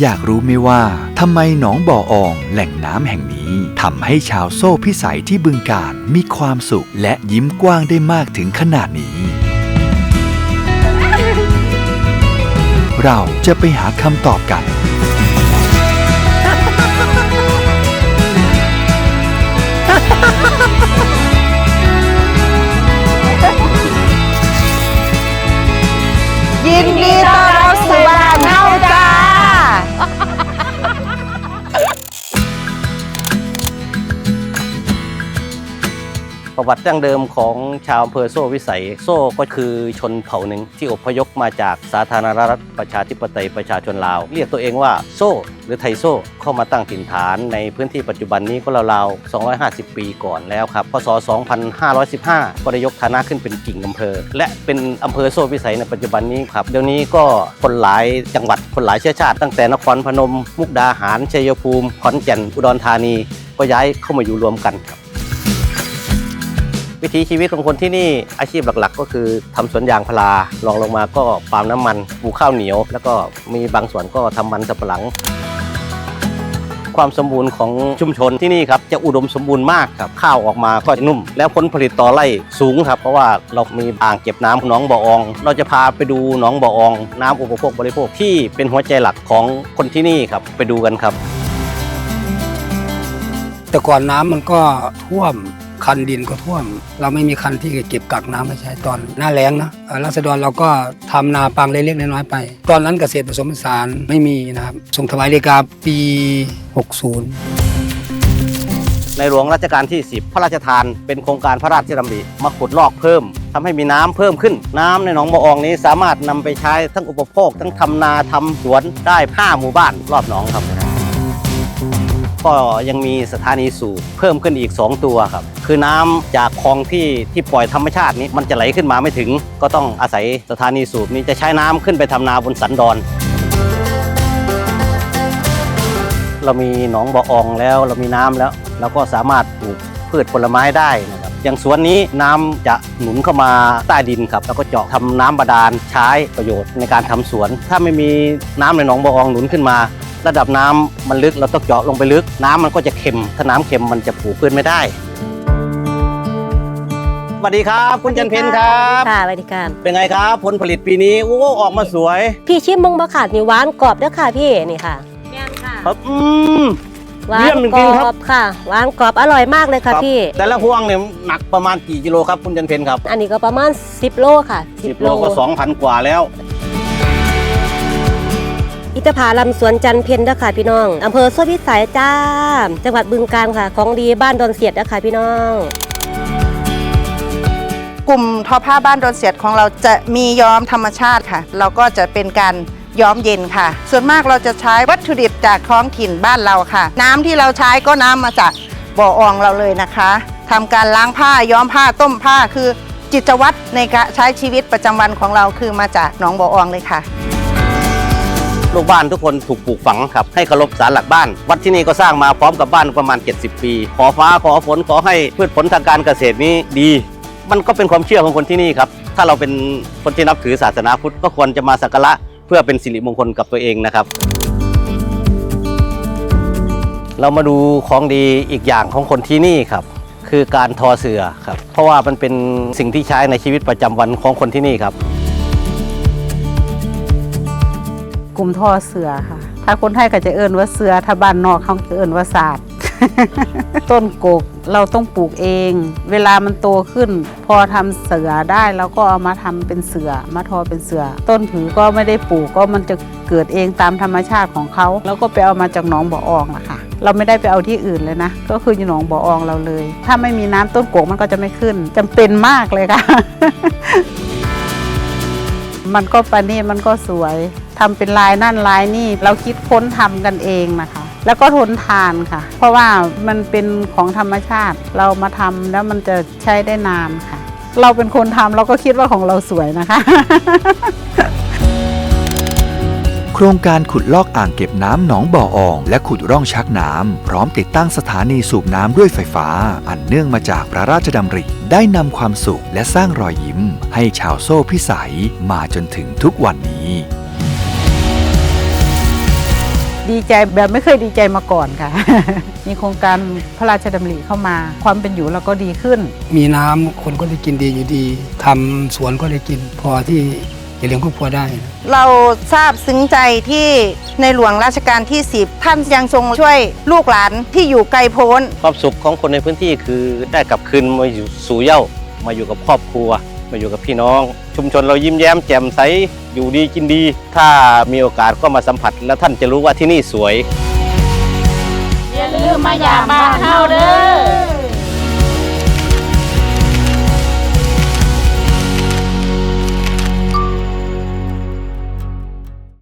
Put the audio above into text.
อยากรู้ไหมว่าทำไมหนองบ่ออองแหล่งน้ำแห่งนี้ทำให้ชาวโซ่พิสัยที่บึงการมีความสุขและยิ้มกว้างได้มากถึงขนาดนี้ เราจะไปหาคำตอบกัน ประวัติดั้งเดิมของชาวอำเภอโซ่วิสัย โซ่ก็คือชนเผ่าหนึ่งที่อพยพมาจากสาธารณรัฐประชาธิปไตยประชาชนลาว เรียกตัวเองว่าโซ่ หรือไทยโซ่เข้ามาตั้งถิ่นฐานในพื้นที่ปัจจุบันนี้ก็ราวๆ250 ปีก่อนแล้วครับพศ 2515 ก็ได้ยกฐานะขึ้นเป็นกิ่งอำเภอ และเป็นอำเภอโซ่วิสัยในปัจจุบันนี้ครับเดี๋ยวนี้ก็คนหลายจังหวัดคนหลายเชื้อชาติตั้งแต่นครพนม มุกดาหารชัยภูมิขอนแก่นอุดรธานี ก็ย้ายเข้ามาอยู่รวมกันครับ วิถีชีวิตของคนที่นี่อาชีพหลักๆ ก็คือทำสวนยางพาราลองลงมาก็ปาล์มน้ำมันปลูกข้าวเหนียว แล้วก็มีบางส่วนก็ทำมันสับปะหลัง ความสมบูรณ์ของชุมชนที่นี่ครับจะอุดมสมบูรณ์มากครับข้าวออกมาก็นุ่ม แล้วผลผลิตต่อไร่สูงครับ เพราะว่าเรามีอ่างเก็บน้ำหนองบ่ออง เราจะพาไปดูหนองบ่ออองน้ำอุปโภคบริโภคที่เป็นหัวใจหลักของคนที่นี่ครับไปดูกันครับ แต่ก่อนน้ำมันก็ท่วม คันดินก็ท่วม เราไม่มีคันที่จะเก็บกักน้ำมาใช้ตอนหน้าแล้งนะรัษฎรเราก็ทำนาปังเล็กๆน้อยๆไป ตอนนั้นเกษตรผสมผสานไม่มีนะครับส่งถวายเลกาปี 60ในหลวงรัชกาลที่ 10 พระราชทานเป็นโครงการพระราชดำริมาขุดลอกเพิ่มทำให้มีน้ำเพิ่มขึ้น น้ำในหนองบออองนี้สามารถนำไปใช้ทั้งอุปโภค ทั้งทำนาทำสวนได้ 5 หมู่บ้านรอบหนองครับ ก็ยังมีสถานีสูบเพิ่มขึ้นอีก 2 ตัวครับ คือน้ำจากคลองที่ที่ปล่อยธรรมชาตินี้มันจะไหลขึ้นมาไม่ถึง ก็ต้องอาศัยสถานีสูบนี้จะใช้น้ำขึ้นไปทำนาบนสันดอนเรามีหนองบ่ออองแล้วเรามีน้ำแล้วเราก็สามารถปลูกพืชผลไม้ได้นะครับอย่างสวนนี้น้ำจะหนุนเข้ามาใต้ดินครับ แล้วก็เจาะทำน้ำบาดาลใช้ประโยชน์ในการทำสวน ถ้าไม่มีน้ำในหนองบ่ออองหนุนขึ้นมา ระดับน้ำมันลึกเราต้องเจาะลงไปลึก น้ำมันก็จะเค็ม ถ้าน้ำเค็มมันจะปลูกพืชไม่ได้สวัสดีครับ คุณจันเพนครับค่ะสวัสดีค่ะเป็นไงครับ ผลผลิตปีนี้โอ้ออกมาสวย พี่ชิมมงบะขาดนี่หวานกรอบเด้อค่ะพี่นี่ค่ะแม่นค่ะครับอืมหวาเยี่นยมจกริรงๆครับอบค่ะหวานกรอบอร่อยมากเลยค่ะรับพี่ แต่ละพวงเนี่ยหนักประมาณกี่กิโลครับคุณจันเพนครับ อันนี้ก็ประมาณ 10 โลค่ะ 10 โลก็ 2,000 กว่าแล้วอิ ตาผาลำสวนจันเพนเด้อค่ะพี่น้องอำเภอสวนพิสัยจ้า จังหวัดบึงกาฬค่ะ ของดีบ้านดอนเสียดเด้อค่ะพี่น้องกลุ่มทอผ้าบ้านโดนเสียดของเราจะมีย้อมธรรมชาติค่ะ เราก็จะเป็นการย้อมเย็นค่ะ ส่วนมากเราจะใช้วัตถุดิบจากท้องถิ่นบ้านเราค่ะ น้ำที่เราใช้ก็น้ำมาจากบ่ออองเราเลยนะคะทำการล้างผ้าย้อมผ้าต้มผ้าคือจิตวัตรในการใช้ชีวิตประจำวันของเราคือมาจากหนองบ่ออองเลยค่ะ ลูกบ้านทุกคนถูกปลูกฝังครับให้เคารพศาลหลักบ้าน วัดที่นี่ก็สร้างมาพร้อมกับบ้านประมาณ 70 ปี ขอฟ้าขอฝนขอให้พืชผลทางการเกษตรนี้ดี มันก็เป็นความเชื่อของคนที่นี่ครับถ้าเราเป็นคนที่นับถือศาสนาพุทธก็ควรจะมาสักการะเพื่อเป็นสิริมงคลกับตัวเองนะครับ เรามาดูของดีอีกอย่างของคนที่นี่ครับคือการทอเสือครับเพราะว่ามันเป็นสิ่งที่ใช้ในชีวิตประจำวันของคนที่นี่ครับ กลุ่มท่อเสือค่ะ ถ้าคนไทยก็จะเอิ้นว่าเสือถ้าบ้านนอกเขาจะเอิ้นว่าศาสตร์ต้นกกเราต้องปลูกเอง เวลามันโตขึ้น พอทำเสือได้เราก็เอามาทำเป็นเสือมาทอเป็นเสือ ต้นผือก็ไม่ได้ปลูกก็มันจะเกิดเองตามธรรมชาติของเขา แล้วก็ไปเอามาจากหนองบ่ออองอะค่ะเราไม่ได้ไปเอาที่อื่นเลยนะ ก็คืออยู่หนองบ่ออองเราเลย ถ้าไม่มีน้ำต้นกกมันก็จะไม่ขึ้นจำเป็นมากเลยค่ะ มันก็ประณีตมันก็สวย ทำเป็นลายนั่นลายนี่เราคิดค้นทำกันเองนะคะ แล้วก็ทนทานค่ะ เพราะว่ามันเป็นของธรรมชาติเรามาทำแล้วมันจะใช้ได้นานค่ะ เราเป็นคนทำเราก็คิดว่าของเราสวยนะคะ โครงการขุดลอกอ่างเก็บน้ำหนองบ่อออง และขุดร่องชักน้ำ พร้อมติดตั้งสถานีสูบน้ำด้วยไฟฟ้า อันเนื่องมาจากพระราชดำริ ได้นำความสุขและสร้างรอยยิ้ม ให้ชาวโซ่พิสัยมาจนถึงทุกวันนี้ ดีใจแบบไม่เคยดีใจมาก่อนค่ะ มีโครงการพระราชดำริเข้ามา ความเป็นอยู่เราก็ดีขึ้น มีน้ำคนก็ได้กินดีอยู่ดีทำสวนก็ได้กินพอที่จะเลี้ยงครอบครัวได้ เราทราบซึ้งใจที่ในหลวงราชการที่ 10 ท่านยังทรงช่วยลูกหลานที่อยู่ไกลโพ้น ความสุขของคนในพื้นที่คือได้กลับคืนมาอยู่สู่เหย้ามาอยู่กับครอบครัว มาอยู่กับพี่น้อง ชุมชนเรายิ้มแย้มแจ่มใสอยู่ดีกินดี ถ้ามีโอกาสก็มาสัมผัส แล้วท่านจะรู้ว่าที่นี่สวย อย่าลืมมาอย่ามาเข้าเด้อ